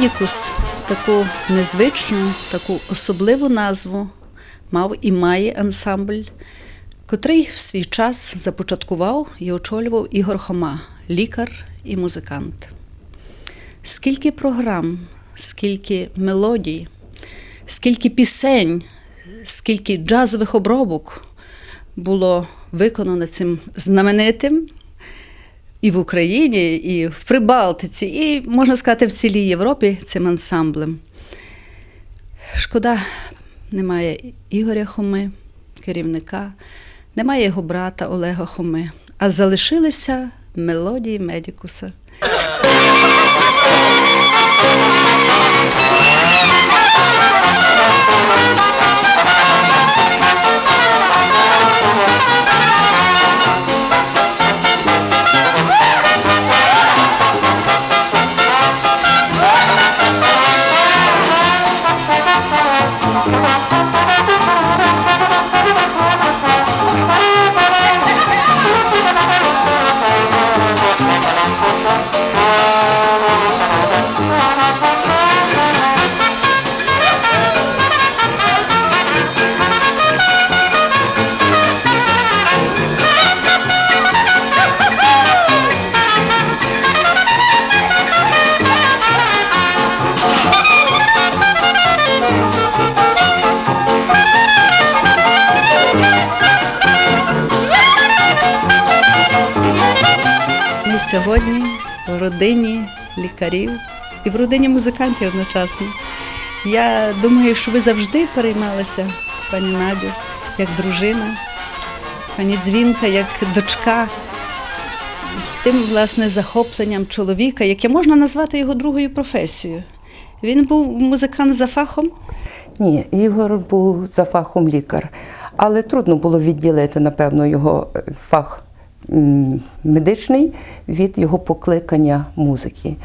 Медікус таку незвичну, таку особливу назву мав і має ансамбль, котрий в свій час започаткував і очолював Ігор Хома, лікар і музикант. Скільки програм, скільки мелодій, скільки пісень, скільки джазових обробок було виконано цим знаменитим і в Україні, і в Прибалтиці, і, можна сказати, в цілій Європі цим ансамблем. Шкода, немає Ігоря Хоми, керівника, немає його брата Олега Хоми, а залишилися мелодії Медікуса. Сьогодні в родині лікарів і в родині музикантів одночасно. Я думаю, що ви завжди переймалися, пані Надю, як дружина, пані Дзвінка, як дочка, тим власне захопленням чоловіка, яке можна назвати його другою професією. Він був музикант за фахом. Ні, Ігор був за фахом лікар, але трудно було відділити, напевно, його е, фах медичний від його покликання музики.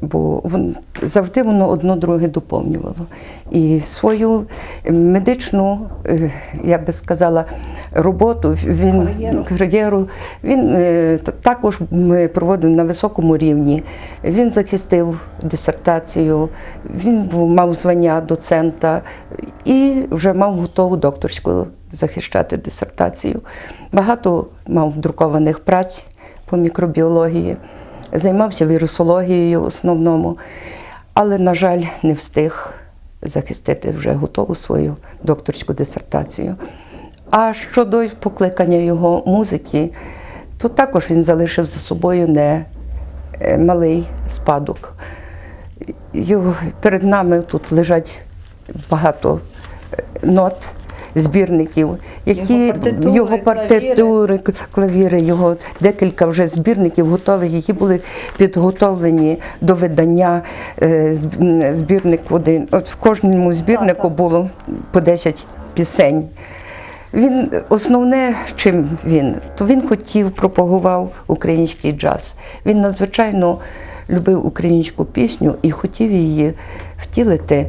Бо вон- завжди воно одно друге доповнювало. І свою медичну, е, я би сказала, роботу він Кар'єру. він е, також проводив на високому рівні. Він захистив дисертацію, він мав звання доцента і вже мав готову докторську захищати дисертацію. Багато мав друкованих праць по мікробіології, займався вірусологією в основному, але, на жаль, не встиг захистити вже готову свою докторську дисертацію. А щодо покликання його музики, то також він залишив за собою не е, малий спадок. Його, перед нами тут лежать багато е, нот, збірників, які Його партитури, його партитури, клавіри, його декілька вже збірників готових, які були підготовлені до видання. е, зб- Збірник один. От в кожному збірнику було по 10 пісень. Він основне, чим він, то він хотів, пропагував український джаз. Він надзвичайно любив українську пісню і хотів її втілити,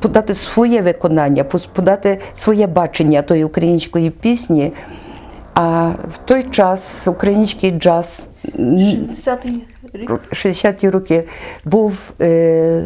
подати своє виконання, подати своє бачення тої української пісні. А в той час український джаз м, 60-ті роки був е,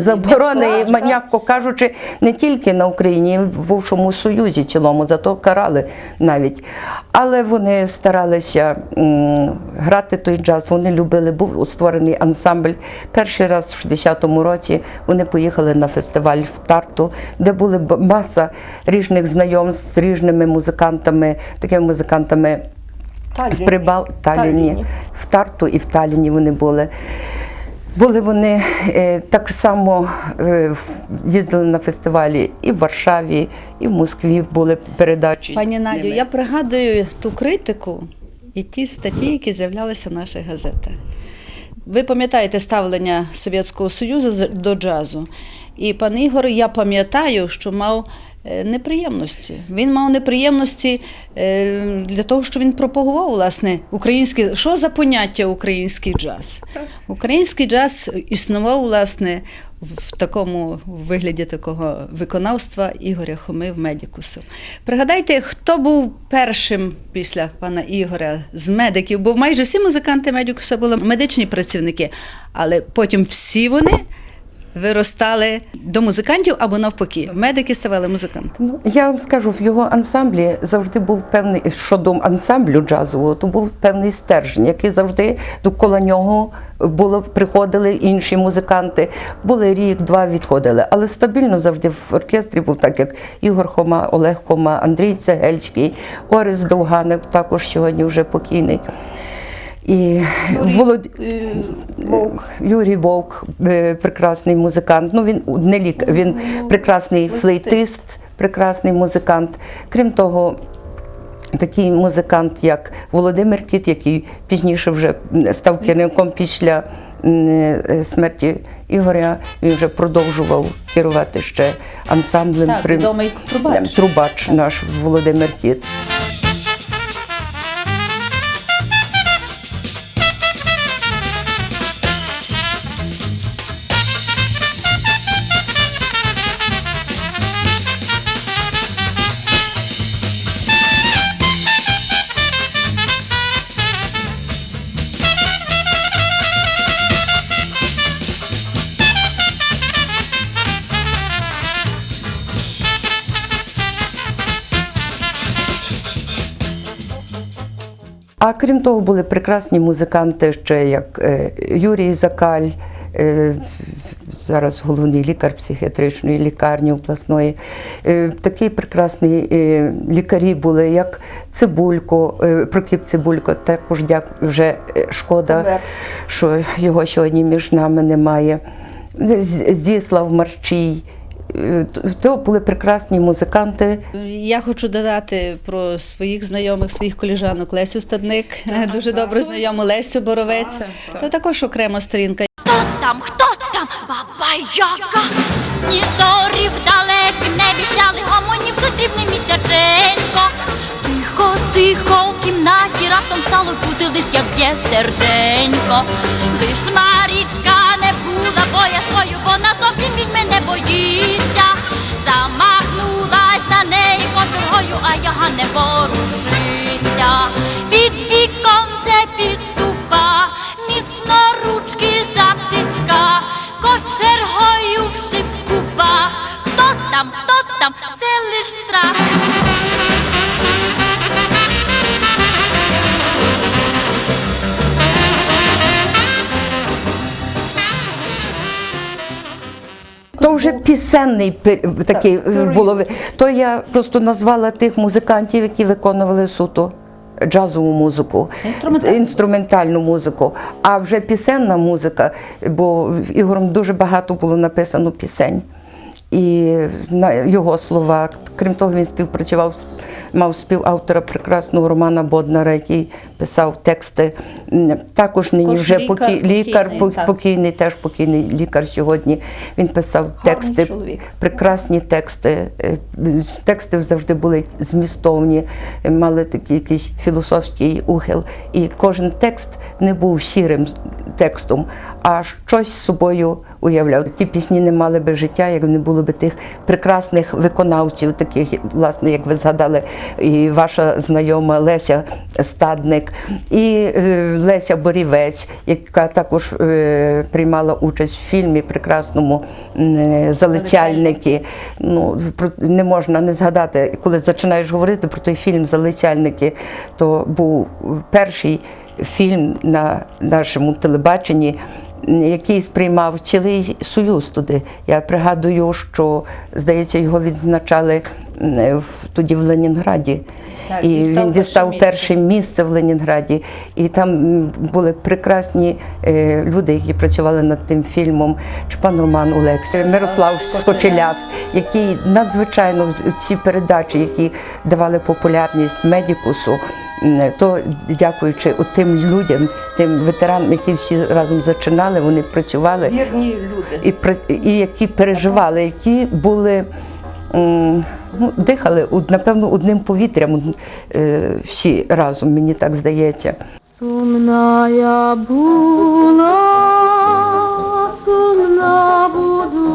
Заборонений. так. м'яко кажучи, не тільки на Україні, в бувшому Союзі цілому, зато карали навіть. Але вони старалися м, грати той джаз, вони любили, був створений ансамбль. Перший раз в 60-му році вони поїхали на фестиваль в Тарту, де були маса різних знайомств з різними музикантами, такими музикантами з Прибал Таліні, в Тарту і в Таліні вони були. Були вони е, так само е, їздили на фестивалі і в Варшаві, і в Москві були передачі. Пані Надю, я пригадую ту критику і ті статті, які з'являлися в наших газетах. Ви пам'ятаєте ставлення Совєтського Союзу до джазу. І пан Ігор, я пам'ятаю, що мав неприємності. Він мав неприємності е, для того, що він пропагував власне український. Що за поняття український джаз? Український джаз існував власне в такому вигляді такого виконавства Ігоря Хоми в Медікусу. Пригадайте, хто був першим після пана Ігоря з медиків, бо майже всі музиканти Медікуса були медичні працівники, але потім всі вони виростали до музикантів або навпаки. Медики ставали музикантами. Ну, я вам скажу, в його ансамблі завжди був певний щодо ансамблю джазового, то був певний стержень, який завжди довкола нього було, приходили інші музиканти. Були рік, два відходили. Але стабільно завжди в оркестрі був так, як Ігор Хома, Олег Хома, Андрій Цегельський, Орес Довганик, також сьогодні вже покійний. І Волод... Юрій Вовк, е, прекрасний музикант. Ну він не лік, він прекрасний флейтист, прекрасний музикант. Крім того, такий музикант, як Володимир Кіт, який пізніше вже став керівником після е, смерті Ігоря. Він вже продовжував керувати ще ансамблем. Так, При- відомий трубач. трубач наш Володимир Кіт. А крім того, були прекрасні музиканти, ще як е, Юрій Закаль, е, зараз головний лікар психіатричної лікарні обласної. Е, Такі прекрасні лікарі були, як Цибулько, Прокіп Цибулько, також дяк, вже шкода, що його сьогодні між нами немає. З- Зіслав Марчій. Е, То були прекрасні музиканти. Я хочу додати про своїх знайомих, своїх коліжанок Лесю Стадник, дуже добре знайому Лесю Боровець. Це також окрема сторінка. Хто там, хто там, баба Яка? Ні зорі в далекім небі гомонів срібне місяченько. Тихо, тихо, в кімнаті раптом стало чути лиш, як б'є серденько. Лиш Марічка не була боя свою, вона зовсім відьми кочергою, а Вже пісенний такий е, було. То я просто назвала тих музикантів, які виконували суто джазову музику, Інструментальну. інструментальну музику. А вже пісенна музика, бо Ігорем дуже багато було написано пісень. І на його слова, крім того, він співпрацював мав співавтора прекрасного Романа Боднара, який писав тексти. Також нині Також вже лікар поки- лікар, покійний, покійний, теж покійний лікар сьогодні. Він писав тексти, чоловік. прекрасні тексти. Е, Тексти завжди були змістовні, е, мали такий якийсь філософський ухил. І кожен текст не був сірим текстом, а щось з собою уявляв. Ті пісні не мали би життя, як не було би тих прекрасних виконавців, таких, власне, як ви згадали, і ваша знайома Леся Стадник, і е, Леся Борівець, яка також е, приймала участь в фільмі прекрасному Залицяльники. Ну, про- не можна не згадати, коли починаєш говорити про той фільм Залицяльники, то був перший фільм на нашому телебаченні. Який сприймав цілий союз туди. Я пригадую, що здається, його відзначали в- тоді в Ленінграді. Так, і дістав він дістав перше місце в Ленінграді. І там були прекрасні е, люди, які працювали над тим фільмом. Чи пан Роман Олекс, Мирослав Скочеляс, які надзвичайно ці передачі, які давали популярність медікусу. То дякуючи тим людям, тим ветеранам, які всі разом зачинали, вони працювали Вірні люди. і, і які переживали, які були ну, дихали напевно одним повітрям е, всі разом, мені так здається. Сумна я була, сумна буду,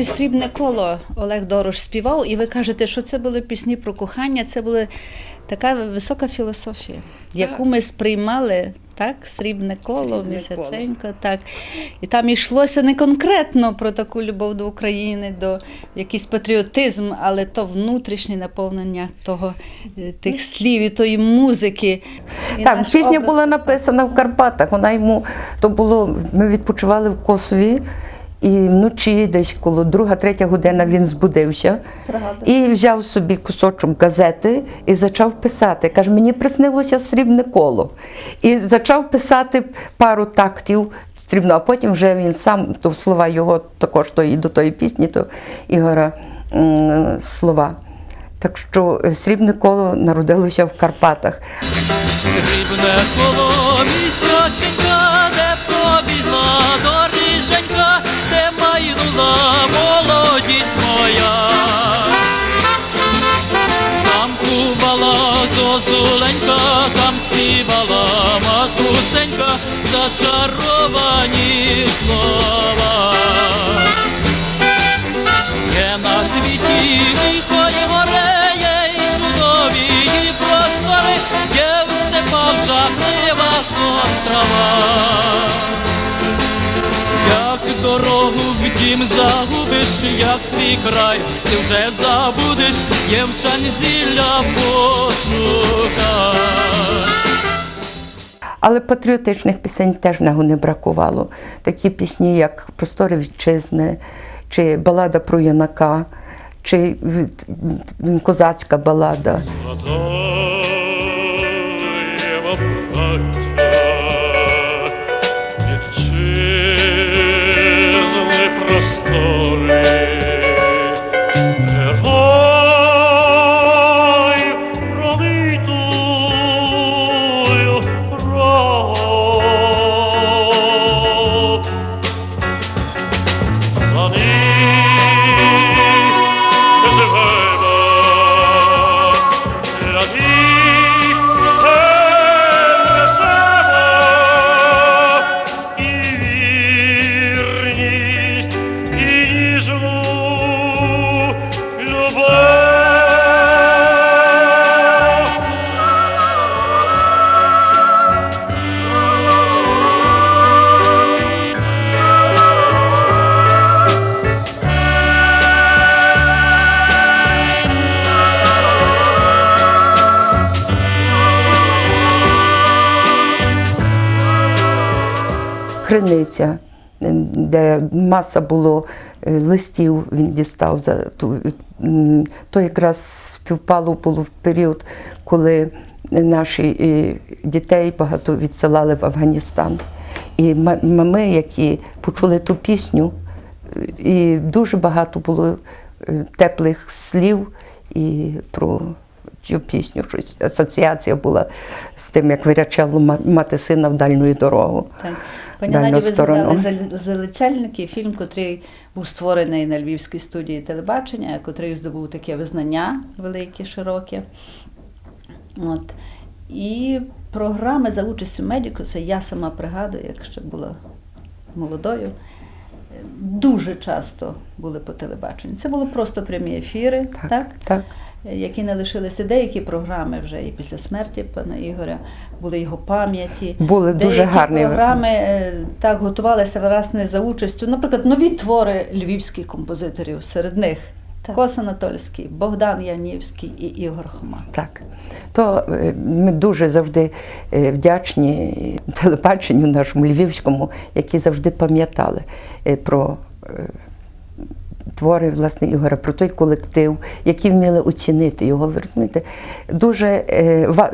Пригадую срібне коло Олег Дорош співав, і ви кажете, що це були пісні про кохання, це була така висока філософія, яку ми сприймали. Так, срібне коло, місяченько, так. І там йшлося не конкретно про таку любов до України, до якийсь патріотизм, але то внутрішнє наповнення того, е, тих слів і тої музики. І Так, пісня образ- була написана в Карпатах. Вона йому то було. Ми відпочивали в Косові, і вночі, десь коло друга-третя година він збудився і взяв собі кусочок газети і почав писати. Каже, мені приснилося срібне коло. І почав писати пару тактів срібно, а потім вже він сам, то слова його також то і до тої пісні, то Ігора слова. Так що е, срібне коло народилося в Карпатах. Срібне коло місяченька, майнула молодість моя. Там кувала зозуленька, там співала матусенька, зачаровані слова. Є на світі ніколи гореє і чудові і простори, є в степах жахлива сон трава. В загубиш, як свій край, ти вже забудеш, є в шанзілля пошукай. Але патріотичних пісень теж в нього не бракувало. Такі пісні, як Простори вітчизни, чи балада про юнака, чи козацька балада. Криниця, де маса було е, листів, він дістав за ту. То якраз співпало було в період, коли наші е, дітей багато відсилали в Афганістан. І мами, які почули ту пісню, е, і дуже багато було теплих слів і про цю пісню. Щось асоціація була з тим, як вирячало мати сина в дальню дорогу. Так. Пані Надю, ви згадали залицяльники, фільм, котрий був створений на Львівській студії телебачення, котрий здобув таке визнання велике, широке. От. І програми за участю медикуса, я сама пригадую, як ще була молодою, дуже часто були по телебаченню. Це були просто прямі ефіри, так? Так, так. Які не лишилися. Деякі програми вже і після смерті пана Ігоря були його пам'яті. Були дуже Деякі гарні. програми е, так готувалися власне за участю. Наприклад, нові твори львівських композиторів. Серед них Кос Анатольський, Богдан Янівський і Ігор Хома. Так. То е, ми дуже завжди е, вдячні телебаченню нашому львівському, які завжди пам'ятали про твори власне Ігоря, про той колектив, які вміли оцінити його. Ви розумієте? Дуже е,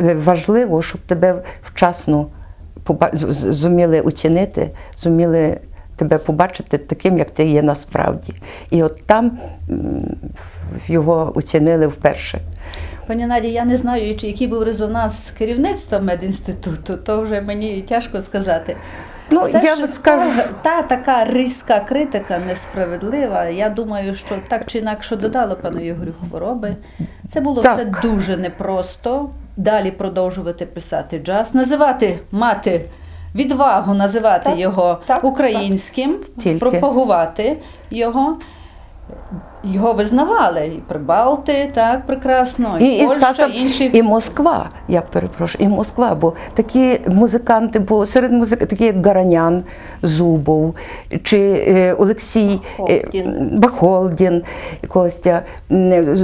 е, важливо, щоб тебе вчасно зуміли оцінити, зуміли тебе побачити таким, як ти є насправді. І от там його оцінили вперше. Пані Наді, я не знаю, чи який був резонанс керівництва медінституту, то вже мені тяжко сказати. Ну, Все я що скажу, та, та така різка критика несправедлива. Я думаю, що так чи інакше додало пану Ігорю хвороби. Це було Так. все дуже непросто. Далі продовжувати писати джаз, називати мати відвагу, називати Так, його так, українським, так. пропагувати його. Його визнавали і Прибалти, так прекрасно, і, І, і, Польща, скажем, інші і Москва, я перепрошую, і Москва, бо такі музиканти, бо серед музик, такі як Гаранян, Зубов, чи е, Олексій е, Бахолдін. Бахолдін, Костя. м, з-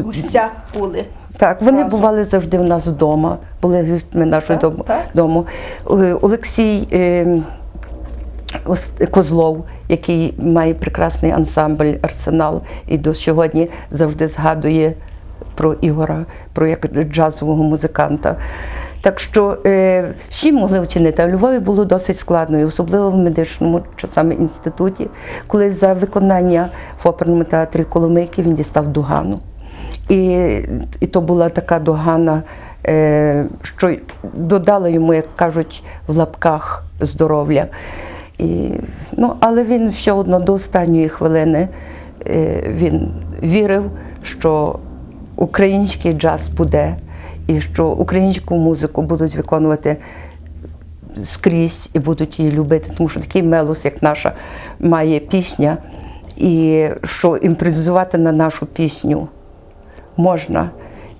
були. Так, вони Правда. бували завжди в нас вдома, були гостями нашого Так, дому. так. Е, Олексій е, Козлов, який має прекрасний ансамбль арсенал, і до сьогодні завжди згадує про Ігора, про як джазового музиканта. Так що е, всі могли вчинити, а в Львові було досить складно, і особливо в медичному часами інституті, коли за виконання в оперному театрі Коломийки він дістав догану. І, і то була така догана, е, що додала йому, як кажуть, в лапках здоров'я. І, ну, але він все одно до останньої хвилини е, він вірив, що український джаз буде, і що українську музику будуть виконувати скрізь і будуть її любити, тому що такий мелос, як наша, має пісня, і що імпровізувати на нашу пісню можна.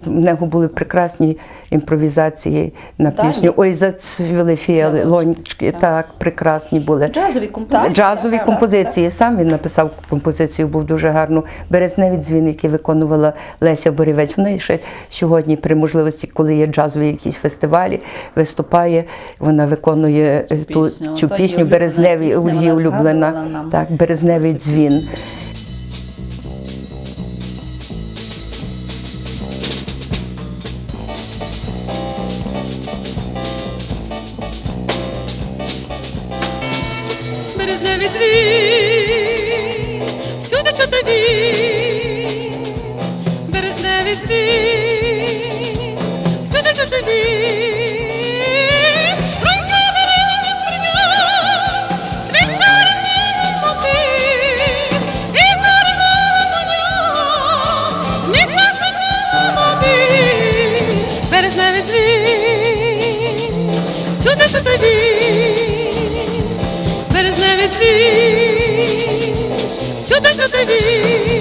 У нього були прекрасні імпровізації на пісню. Ой, зацвіли фіалончики. Так, прекрасні були. джазові композиції. Джазові композиції. Сам він написав композицію, був дуже гарну. Березневі дзвін, який виконувала Леся Борівець. Вона ще сьогодні, при можливості, коли є джазові якісь фестивалі, виступає. Вона виконує е, ту Пісню. цю пісню Березневі її улюблена. Так, Березневий дзвін. Мотив, і зарвала коня, з місяцем молодий, березневі дзвін, сюди сюди він.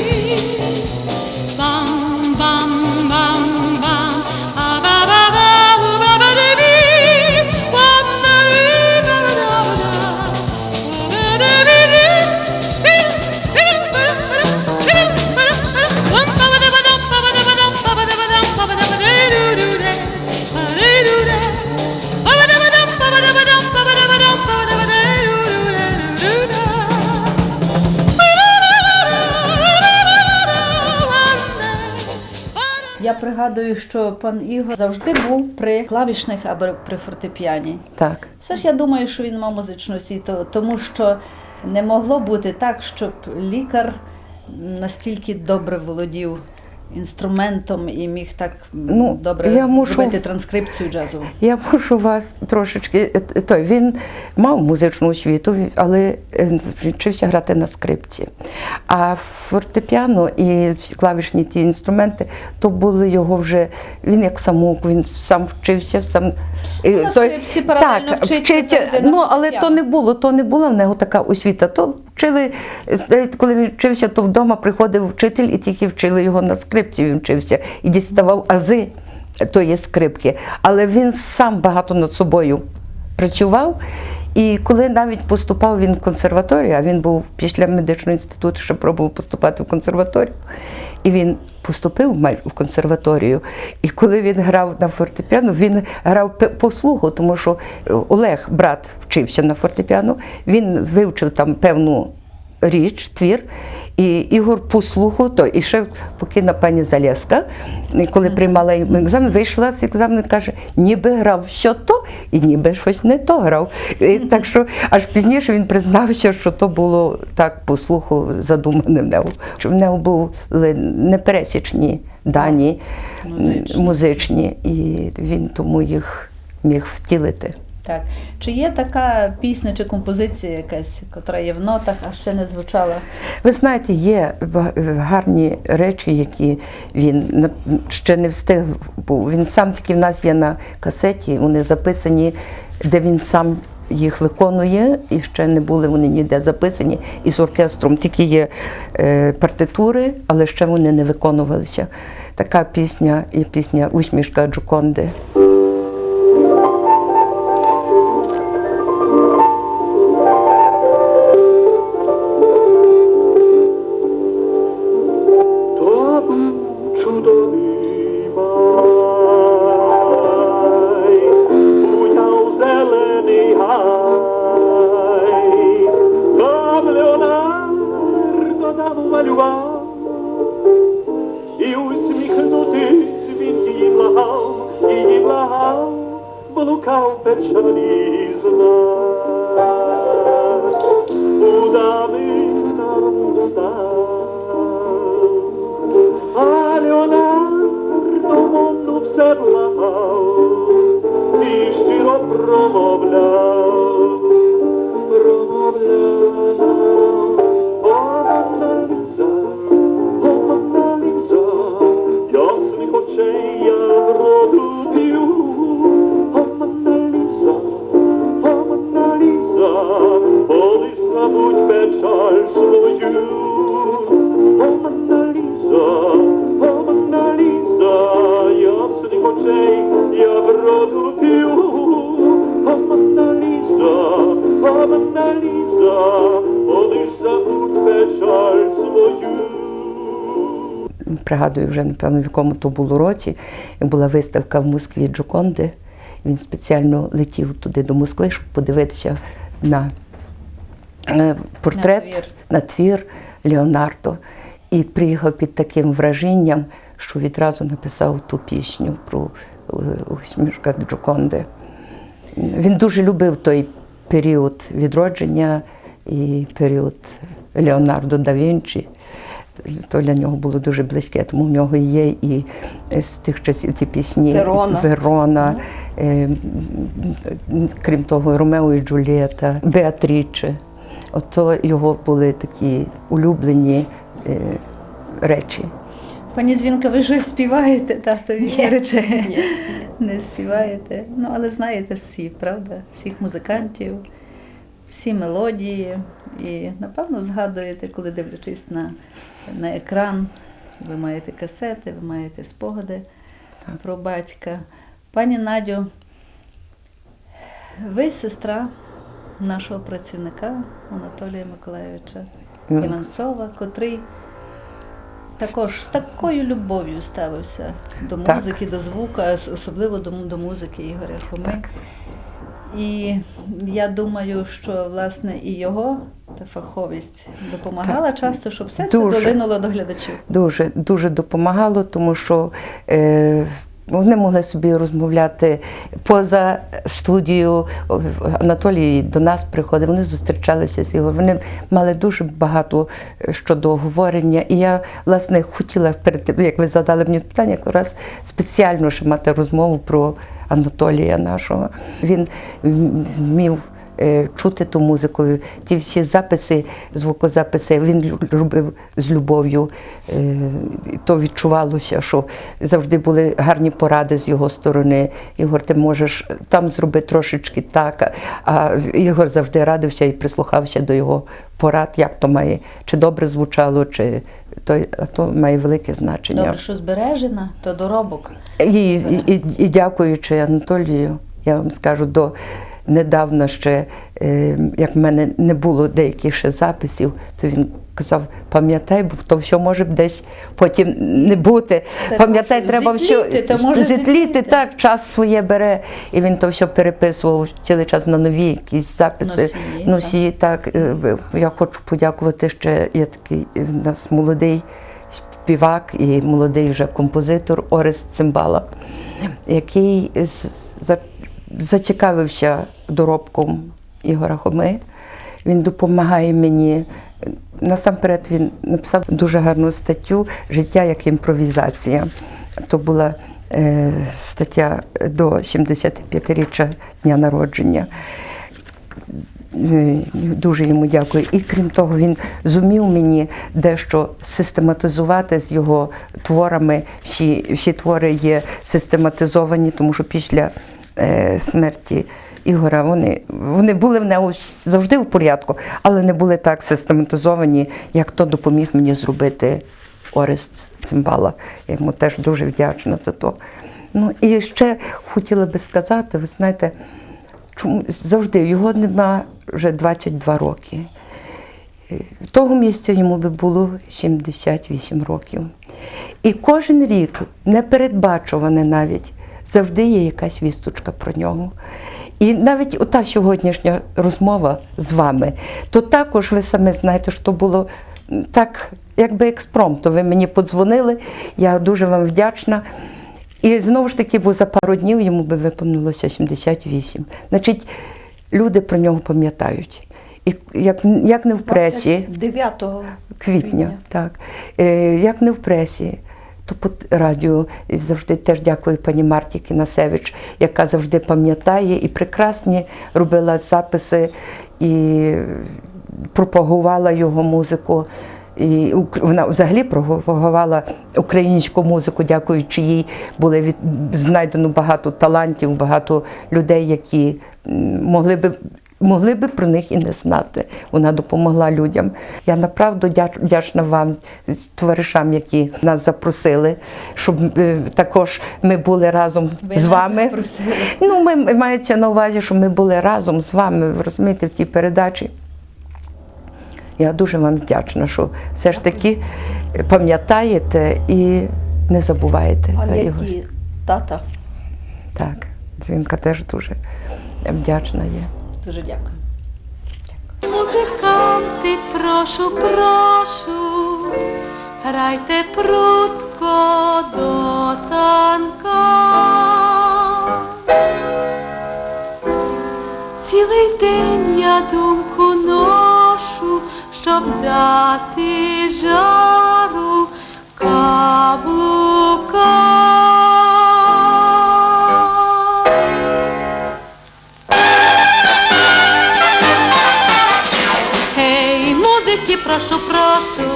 Я пригадую, що пан Ігор завжди був при клавішних або при фортепіані. Так. Все ж я думаю, що він мав музичну освіту, тому що не могло бути так, щоб лікар настільки добре володів інструментом і міг так Ну, добре я мушу- зробити транскрипцію джазову? Я мушу вас трошечки. е, Той він мав музичну освіту, але е, вчився грати на скрипці. А фортепіано і клавішні ті інструменти, то були його вже. Він як самок, він сам вчився, сам е, на скрипці паралельно так, вчиться вчиться. Ну але то не було, то не була в нього така освіта. То вчили, коли він вчився, то вдома приходив вчитель і тільки вчили його на скрипці. Він вчився і діставав ази тої скрипки. Але він сам багато над собою працював. І коли навіть поступав він в консерваторію, а він був після медичного інституту, ще пробував поступати в консерваторію. І він поступив в консерваторію. І коли він грав на фортепіано, він грав по слуху, тому що Олег, брат, вчився на фортепіано, він вивчив там певну річ, твір. І Ігор по слуху, то і ще покійна пані Залєска, коли приймала екзамен, вийшла з екзамену і каже, ніби грав все то, і ніби щось не то грав. І так що аж пізніше він признався, що то було так по слуху задумане в нього. Що в нього були непересічні дані Музичні. музичні, і він тому їх міг втілити. Так. Чи є така пісня чи композиція якась, яка є в нотах, а ще не звучала? Ви знаєте, є гарні речі, які він ще не встиг. був. Він сам таки в нас є на касеті, вони записані, де він сам їх виконує, і ще не були вони ніде записані із оркестром. Тільки є е, партитури, але ще вони не виконувалися. Така пісня є пісня Усмішка Джоконди. Все благав і щиро промовляв, пригадую вже, напевно, в якому то було році, як була виставка в Москві Джоконди. Він спеціально летів туди до Москви, щоб подивитися на е, портрет, На твір. на твір Леонардо. І приїхав під таким враженням, що відразу написав ту пісню про е, усмішках Джоконди. Він дуже любив той період відродження і період Леонардо да Вінчі. То для нього було дуже близьке, тому в нього є і з тих часів ті пісні Верона. Верона, е, крім того, Ромео і Джульєта, Беатріче. Ото його були такі улюблені е, речі. Пані Звінка, ви щось співаєте, татові речі? Не співаєте. Ну, але знаєте всі, правда? Всіх музикантів, всі мелодії. І напевно згадуєте, коли дивлячись на, на екран, ви маєте касети, ви маєте спогади про батька. Пані Надю, ви сестра нашого працівника Анатолія Миколайовича Іванцова, котрий також з такою любов'ю ставився до Так. музики, до звука, особливо до, до музики Ігоря Хоми. Так. І я думаю, що власне і його та фаховість допомагала часто, щоб все Дуже. це долинуло до глядачів. Дуже, дуже допомагало, тому що е, Вони могли собі розмовляти поза студією. Анатолій до нас приходив, вони зустрічалися з його. Вони мали дуже багато е, щодо говорення. І я, власне, хотіла перед тим, як ви задали мені питання, якраз спеціально ще мати розмову про Анатолія нашого. Він вмів чути ту музику. Ті всі записи, звукозаписи він лю- робив з любов'ю. Е, То відчувалося, що завжди були гарні поради з його сторони. Ігор, ти можеш там зробити трошечки так. А Ігор завжди радився і прислухався до його порад, як то має, чи добре звучало, чи то, то має велике значення. Добре, що збережена, то доробок. І, і, і, і дякуючи Анатолію, я вам скажу, до недавно ще, е, як в мене не було деяких ще записів, то він казав, пам'ятай, бо то все може десь потім не бути. Пам'ятай, треба все то може зітліти, так, час своє бере. І він то все переписував цілий час на нові якісь записи. Носії, Носії, так. Е, Я хочу подякувати ще, є такий е, в нас молодий співак і молодий вже композитор Орест Цимбала, який за- зацікавився доробком Ігора Хоми. Він допомагає мені. Насамперед він написав дуже гарну статтю Життя як імпровізація. То була е, стаття до 75-річчя дня народження. Е, Дуже йому дякую. І крім того, він зумів мені дещо систематизувати з його творами. Всі, всі твори є систематизовані, тому що після смерті Ігора вони, вони були в нього завжди в порядку, але не були так систематизовані, як то допоміг мені зробити Орест Цимбала. Я йому теж дуже вдячна за то. Ну і ще хотіла би сказати, ви знаєте, чому завжди його нема вже 22 роки. Е, Того місця йому би було 78 років. І кожен рік, непередбачуване навіть, завжди є якась вісточка про нього. І навіть ота сьогоднішня розмова з вами, то також ви самі знаєте, що було так, якби експромто. Ви мені подзвонили, я дуже вам вдячна. І знову ж таки, бо за пару днів йому би виповнилося 78. Значить, люди про нього пам'ятають. І як, як не в пресі, 9 квітня, так. Е, як не в пресі, то по радіо І завжди теж дякую пані Марті Кінасевич, яка завжди пам'ятає і прекрасні робила записи і пропагувала його музику. І вона взагалі пропагувала українську музику, дякуючи їй було від, знайдено багато талантів, багато людей, які могли би могли би про них і не знати. Вона допомогла людям. Я направду вдячна вам, товаришам, які нас запросили, щоб е, також ми були разом Ви з вами. запросили. Ну, ми мається на увазі, що ми були разом з вами, розумієте, в тій передачі. Я дуже вам вдячна, що все ж таки пам'ятаєте і не забуваєте за його. Тата. Так, дзвінка теж дуже вдячна є. Дуже дякую. Музиканти, прошу, прошу, грайте прутко до танка. Цілий день я думку ношу, щоб дати жару каблука. Прошу, прошу,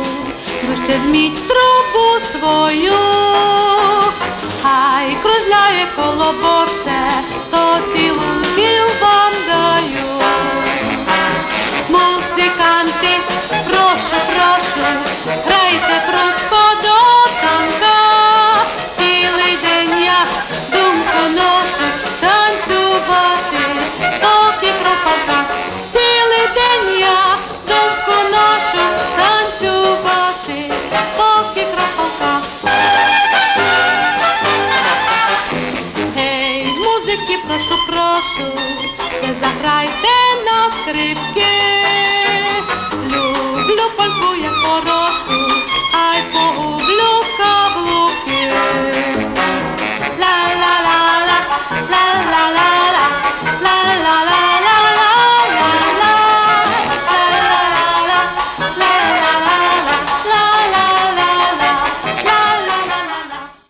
дужче зміть трубу свою, хай кружляє коло Боже, сто